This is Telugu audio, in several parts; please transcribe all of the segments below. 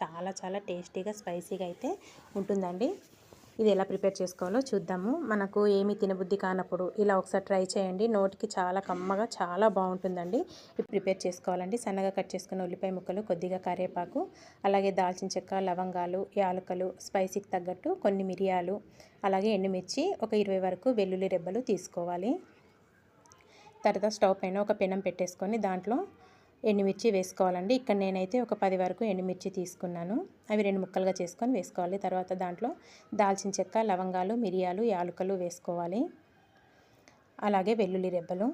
చాలా చాలా టేస్టీగా స్పైసీగా అయితే ఉంటుందండి. ఇది ఎలా ప్రిపేర్ చేసుకోవాలో చూద్దాము. మనకు ఏమి తినబుద్ధి కానప్పుడు ఇలా ఒకసారి ట్రై చేయండి. నోటికి చాలా కమ్మగా చాలా బాగుంటుందండి. ఇది ప్రిపేర్ చేసుకోవాలండి. సన్నగా కట్ చేసుకున్న ఉల్లిపాయ ముక్కలు కొద్దిగా కరివేపాకు అలాగే దాల్చిన చెక్క లవంగాలు యాలకలు స్పైసీకి తగ్గట్టు కొన్ని మిరియాలు అలాగే ఎండుమిర్చి ఒక ఇరవై వరకు వెల్లుల్లి రెబ్బలు తీసుకోవాలి. తర్వాత స్టవ్ పైన ఒక పెనం పెట్టేసుకొని దాంట్లో ఎండుమిర్చి వేసుకోవాలండి. ఇక్కడ నేనైతే ఒక పది వరకు ఎండుమిర్చి తీసుకున్నాను. అవి రెండు ముక్కలుగా చేసుకొని వేసుకోవాలి. తర్వాత దాంట్లో దాల్చిన చెక్క లవంగాలు మిరియాలు యాలకులు వేసుకోవాలి. అలాగే వెల్లుల్లి రెబ్బలు.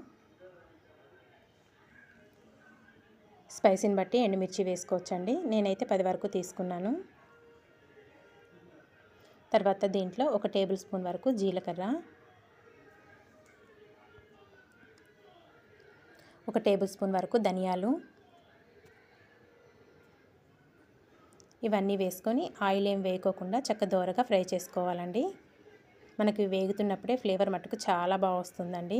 స్పైసీని బట్టి ఎండుమిర్చి వేసుకోవచ్చండి. నేనైతే పది వరకు తీసుకున్నాను. తర్వాత దీంట్లో ఒక టేబుల్ స్పూన్ వరకు జీలకర్ర. ఒక టేబుల్ స్పూన్ వరకు ధనియాలు. ఇవన్నీ వేసుకొని ఆయిల్ ఏం వేయకోకుండా చక్క దోరగా ఫ్రై చేసుకోవాలండి. మనకి వేగుతున్నప్పుడే ఫ్లేవర్ మట్టుకు చాలా బాగా వస్తుందండి.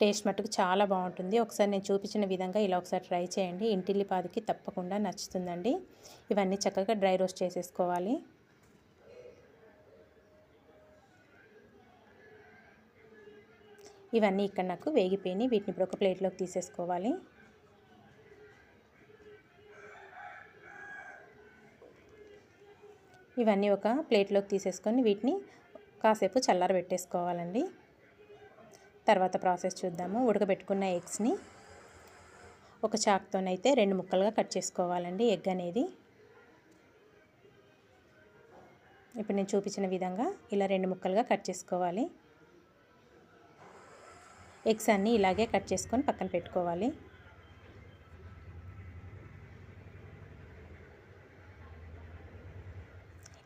టేస్ట్ మట్టుకు చాలా బాగుంటుంది. ఒకసారి నేను చూపించిన విధంగా ఇలా ఒకసారి ట్రై చేయండి. ఇంటిల్లిపాదికి తప్పకుండా నచ్చుతుందండి. ఇవన్నీ చక్కగా డ్రై రోస్ట్ చేసేసుకోవాలి. ఇవన్నీ ఇక్కడ నాకు వేగిపోయినాయి. వీటిని ఇప్పుడు ఒక ప్లేట్లోకి తీసేసుకోవాలి. ఇవన్నీ ఒక ప్లేట్లోకి తీసేసుకొని వీటిని కాసేపు చల్లార పెట్టేసుకోవాలండి తర్వాత ప్రాసెస్ చూద్దాము. ఉడకబెట్టుకున్న ఎగ్స్ని ఒక చాక్తోనైతే రెండు ముక్కలుగా కట్ చేసుకోవాలండి ఎగ్ అనేది. ఇప్పుడు నేను చూపించిన విధంగా ఇలా రెండు ముక్కలుగా కట్ చేసుకోవాలి. ఎగ్స్ అన్నీ ఇలాగే కట్ చేసుకొని పక్కన పెట్టుకోవాలి.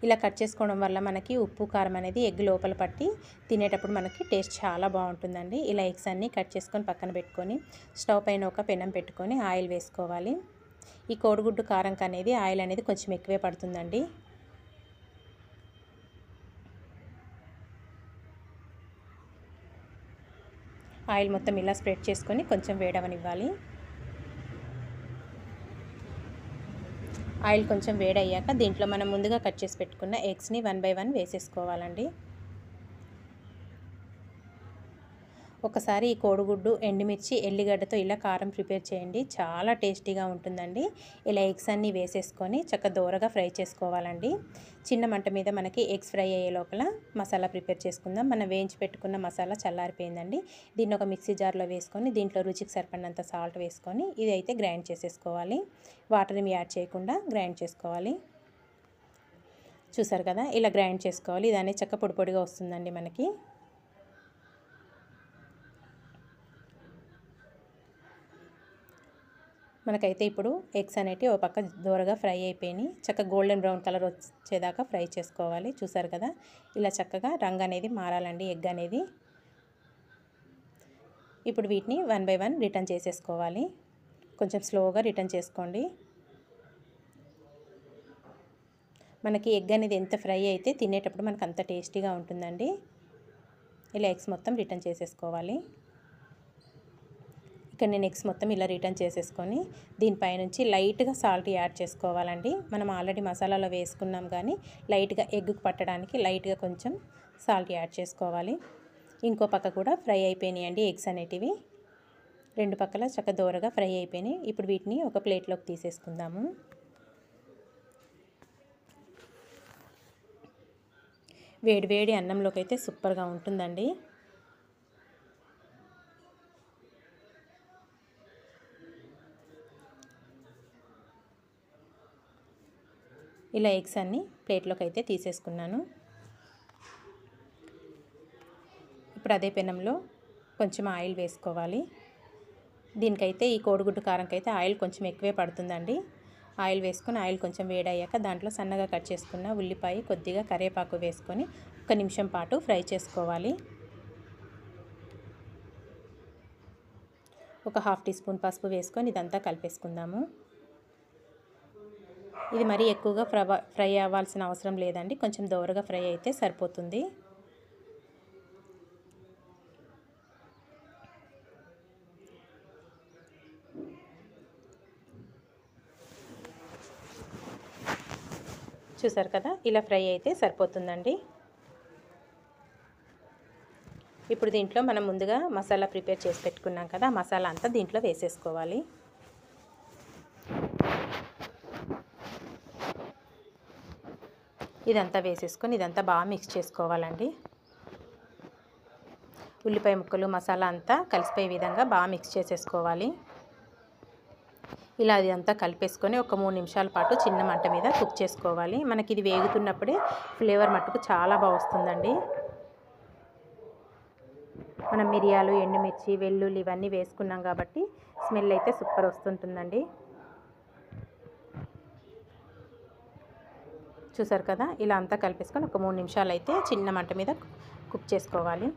ఇలా కట్ చేసుకోవడం వల్ల మనకి ఉప్పు కారం అనేది ఎగ్ లోపల పట్టి తినేటప్పుడు మనకి టేస్ట్ చాలా బాగుంటుందండి. ఇలా ఎగ్స్ అన్నీ కట్ చేసుకొని పక్కన పెట్టుకొని స్టవ్ పైన ఒక పెనం పెట్టుకొని ఆయిల్ వేసుకోవాలి. ఈ కోడిగుడ్డు కారంకి అనేది ఆయిల్ అనేది కొంచెం ఎక్కువే పడుతుందండి. ఆయిల్ మొత్తం ఇలా స్ప్రెడ్ చేసుకొని కొంచెం వేడవనివ్వాలి. ఆయిల్ కొంచెం వేడయ్యాక దీంట్లో మనం ముందుగా కట్ చేసి పెట్టుకున్న ఎగ్స్ని వన్ బై వన్ వేసేసుకోవాలండి. ఒకసారి ఈ కోడిగుడ్డు ఎండుమిర్చి ఎల్లిగడ్డతో ఇలా కారం ప్రిపేర్ చేయండి. చాలా టేస్టీగా ఉంటుందండి. ఇలా ఎగ్స్ అన్నీ వేసేసుకొని చక్క దూరగా ఫ్రై చేసుకోవాలండి. చిన్న మంట మీద మనకి ఎగ్స్ ఫ్రై అయ్యే లోపల మసాలా ప్రిపేర్ చేసుకుందాం. మనం వేయించి పెట్టుకున్న మసాలా చల్లారిపోయిందండి. దీన్ని ఒక మిక్సీ జార్లో వేసుకొని దీంట్లో రుచికి సరిపడినంత సాల్ట్ వేసుకొని ఇది అయితే గ్రైండ్ చేసేసుకోవాలి. వాటర్ని యాడ్ చేయకుండా గ్రైండ్ చేసుకోవాలి. చూసారు కదా? ఇలా గ్రైండ్ చేసుకోవాలి. ఇదనే చక్క పొడి పొడిగా వస్తుందండి మనకి. మనకైతే ఇప్పుడు ఎగ్స్ అనేటివి ఒక పక్క దూరగా ఫ్రై అయిపోయినాయి. చక్కగా గోల్డెన్ బ్రౌన్ కలర్ వచ్చేదాకా ఫ్రై చేసుకోవాలి. చూసారు కదా? ఇలా చక్కగా రంగు అనేది మారాలండి ఎగ్ అనేది. ఇప్పుడు వీటిని వన్ బై వన్ రిటర్న్ చేసేసుకోవాలి. కొంచెం స్లోగా రిటర్న్ చేసుకోండి. మనకి ఎగ్ అనేది ఎంత ఫ్రై అయితే తినేటప్పుడు మనకు అంత టేస్టీగా ఉంటుందండి. ఇలా ఎగ్స్ మొత్తం రిటర్న్ చేసేసుకోవాలి. ఇక్కడ నేను ఎగ్స్ మొత్తం ఇలా రిటర్న్ చేసేసుకొని దీనిపైనుంచి లైట్గా సాల్ట్ యాడ్ చేసుకోవాలండి. మనం ఆల్రెడీ మసాలాలో వేసుకున్నాం కానీ లైట్గా ఎగ్కు పట్టడానికి లైట్గా కొంచెం సాల్ట్ యాడ్ చేసుకోవాలి. ఇంకో పక్క కూడా ఫ్రై అయిపోయినాయి అండి ఎగ్స్ అనేటివి. రెండు పక్కల చక్క దోరగా ఫ్రై అయిపోయినాయి. ఇప్పుడు వీటిని ఒక ప్లేట్లోకి తీసేసుకుందాము. వేడి వేడి అన్నంలోకి అయితే సూపర్గా ఉంటుందండి. ఇలా ఎగ్స్ అన్ని ప్లేట్లోకి అయితే తీసేసుకున్నాను. ఇప్పుడు అదే పెనంలో కొంచెం ఆయిల్ వేసుకోవాలి. దీనికైతే ఈ కోడిగుడ్డు కారంకైతే ఆయిల్ కొంచెం ఎక్కువే పడుతుందండి. ఆయిల్ వేసుకొని ఆయిల్ కొంచెం వేడయ్యాక దాంట్లో సన్నగా కట్ చేసుకున్న ఉల్లిపాయ కొద్దిగా కరివేపాకు వేసుకొని ఒక నిమిషం పాటు ఫ్రై చేసుకోవాలి. ఒక హాఫ్ టీ స్పూన్ పసుపు వేసుకొని ఇదంతా కలిపేసుకుందాము. ఇది మరీ ఎక్కువగా ఫ్రై అవ్వాల్సిన అవసరం లేదండి. కొంచెం దోరగా ఫ్రై అయితే సరిపోతుంది. చూసారు కదా? ఇలా ఫ్రై అయితే సరిపోతుందండి. ఇప్పుడు దీంట్లో మనం ముందుగా మసాలా ప్రిపేర్ చేసి పెట్టుకున్నాం కదా? మసాలా అంతా దీంట్లో వేసేసుకోవాలి. ఇదంతా వేసేసుకొని ఇదంతా బాగా మిక్స్ చేసుకోవాలండి. ఉల్లిపాయ ముక్కలు మసాలా అంతా కలిసిపోయే విధంగా బాగా మిక్స్ చేసేసుకోవాలి. ఇలా అది అంతా కలిపేసుకొని ఒక మూడు నిమిషాల పాటు చిన్న మంట మీద కుక్ చేసుకోవాలి. మనకి ఇది వేగుతున్నప్పుడే ఫ్లేవర్ మట్టుకు చాలా బాగా వస్తుందండి. మనం మిరియాలు ఎండుమిర్చి వెల్లుల్లి ఇవన్నీ వేసుకున్నాం కాబట్టి స్మెల్ అయితే సూపర్ వస్తుంటుందండి. చూసారు కదా? ఇలా అంతా కలిపేసుకొని ఒక మూడు నిమిషాలు అయితే చిన్న మంట మీద కుక్ చేసుకోవాలి.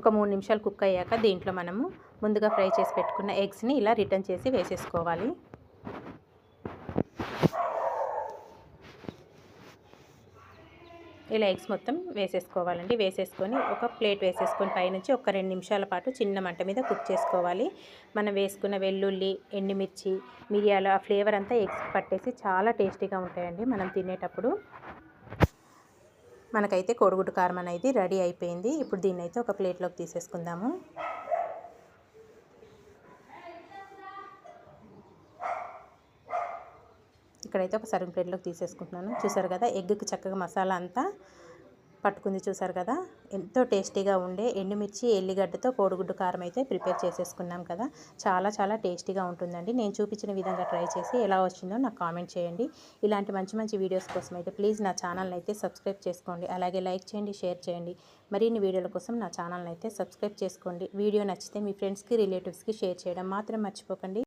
ఒక మూడు నిమిషాలు కుక్ అయ్యాక దీంట్లో మనము ముందుగా ఫ్రై చేసి పెట్టుకున్న ఎగ్స్ని ఇలా రిటర్న్ చేసి వేసేసుకోవాలి. ఇలా ఎగ్స్ మొత్తం వేసేసుకోవాలండి. వేసేసుకొని ఒక ప్లేట్ వేసేసుకొని పైనుంచి ఒక రెండు నిమిషాల పాటు చిన్న మంట మీద కుక్ చేసుకోవాలి. మనం వేసుకున్న వెల్లుల్లి ఎండుమిర్చి మిరియాలు ఆ ఫ్లేవర్ అంతా ఎగ్స్ పట్టేసి చాలా టేస్టీగా ఉంటాయండి మనం తినేటప్పుడు. మనకైతే కోడిగుడ్డు కారం అనేది రెడీ అయిపోయింది. ఇప్పుడు దీన్ని అయితే ఒక ప్లేట్లోకి తీసేసుకుందాము. ఇక్కడైతే ఒక సర్వింగ్ ప్లేట్లోకి తీసేసుకుంటున్నాను. చూసారు కదా ఎగ్కి చక్కగా మసాలా అంతా పట్టుకుంది చూసారు కదా. ఎంతో టేస్టీగా ఉండే ఎండుమిర్చి ఎల్లిగడ్డతో కోడిగుడ్డు కారం అయితే ప్రిపేర్ చేసేసుకున్నాం కదా. చాలా చాలా టేస్టీగా ఉంటుందండి. నేను చూపించిన విధంగా ట్రై చేసి ఎలా వచ్చిందో నాకు కామెంట్ చేయండి. ఇలాంటి మంచి మంచి వీడియోస్ కోసం అయితే ప్లీజ్ నా ఛానల్ని అయితే సబ్స్క్రైబ్ చేసుకోండి. అలాగే లైక్ చేయండి షేర్ చేయండి. మరిన్ని వీడియోల కోసం నా ఛానల్ని అయితే సబ్స్క్రైబ్ చేసుకోండి. వీడియో నచ్చితే మీ ఫ్రెండ్స్కి రిలేటివ్స్కి షేర్ చేయడం మాత్రం మర్చిపోకండి.